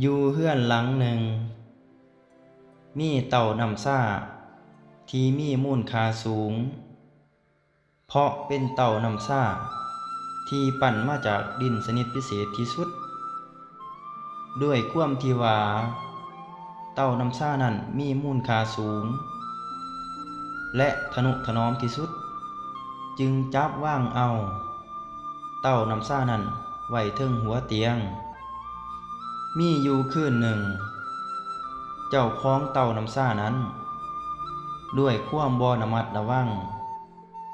อยู่เฮือนหลังหนึ่ง มีเต่านำซ่า ที่มีมูลค่าสูง เพราะเป็นเต่านำซ่า ที่ปั่นมาจากดินสนิทพิเศษที่สุด ด้วยความที่ว่าเต่านำซ่านั้นมีมูลค่าสูง และทนุถนอมที่สุด จึงจับว่างเอา เต่านำซ่านั้นไว้เทิงหัวเตียง มีอยู่คืนหนึ่ง เจ้าของเต่าน้ำซ่านั้น ด้วยความบ่ระมัดระวัง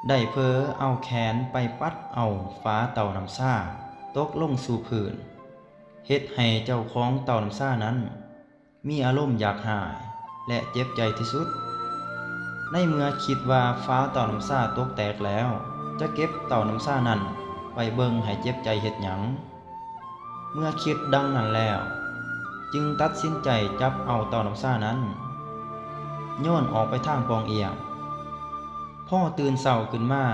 ได้เพอเอาแขนไปปัดเอาฟ้าเต่าน้ำซ่าตกลงสู่พื้นเฮ็ดให้เจ้าของเต่าน้ำซ่านั้น มีอารมณ์อยากหายและเจ็บใจที่สุด ในเมื่อคิดว่าฟ้าเต่าน้ำซ่าตกแตกแล้ว จะเก็บเต่าน้ำซ่านั้นไปเบิ่งให้เจ็บใจเฮ็ดหยัง เมื่อคิดดังนั้นแล้ว จึงตัดสินใจจับเอาเต่าน้ำซ่านั้น โยนออกไปทางปองเอียงพ่อตื่นเศร้าขึ้นมา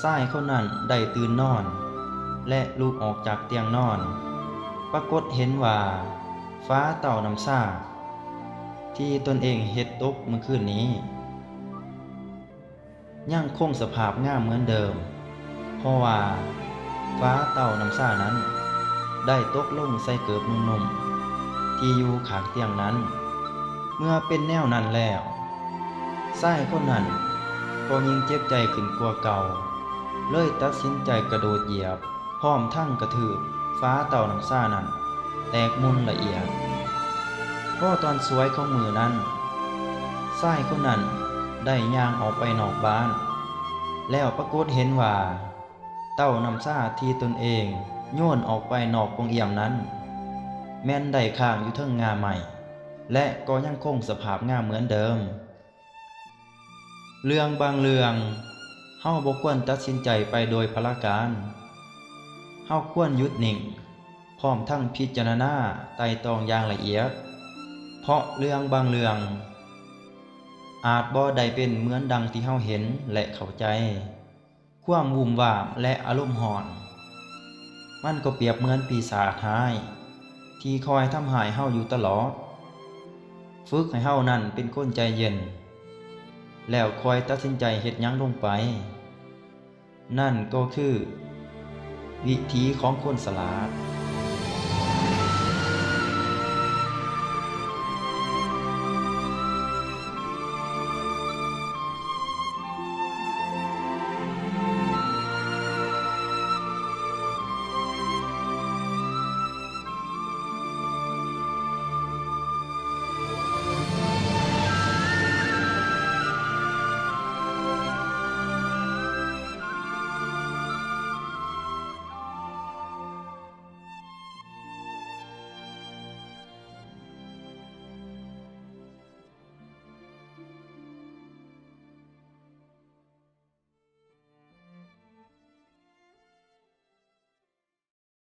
ชายคนนั้นได้ตื่นนอน และลุกออกจากเตียงนอน ปรากฏเห็นว่า ฟ้าเต่าน้ำซ่า ที่ตนเองเฮ็ดตกเมื่อคืนนี้ยังคงสภาพง่ามเหมือนเดิม เพราะว่าฟ้าเต่าน้ำซ่านั้น ได้ตกลงใส่เกิบนุ่มๆที่อยู่ขางเตียงนั้น เมื่อเป็นแนวนั้นแล้วชายคนนั้นก็ยิ่งเจ็บใจขึ้นกว่าเก่า เลยตัดสินใจกระโดดเหยียบ พร้อมทั้งกระถืบฟ้าเต่าน้ำซ่านั้น แตกมุนละเอียดพ่อตอนสวยของมือนั้นชายคนนั้นได้ย่างออกไปนอกบ้าน แล้วปรากฏเห็นว่า เต้านำซาที่ตนเอง โยนออกไปนอกกรงเอี่ยมนั้น แม่นได้ข้างอยู่เทิงงาใหม่ และก็ยังคงสภาพงามเหมือนเดิม เรื่องบางเรื่องเฮาบ่ควรตัดสินใจไปโดยพละการเฮาควรยุดนิ่ง พร้อมทั้งพิจารณาไต่ตรองอย่างละเอียด เพราะเรื่องบางเรื่อง อาจบ่ได้เป็นเหมือนดังที่เฮาเห็นและเข้าใจ ความวุ่มวามและอารมณ์หอน มันก็เปรียบเหมือนปีศาจหาย ที่คอยทำหายเฮาอยู่ตลอด ฝึกให้เฮานั่นเป็นคนใจเย็น แล้วคอยตัดสินใจเหตุยั้งลงไป นั่นก็คือ วิธีของคนสลาด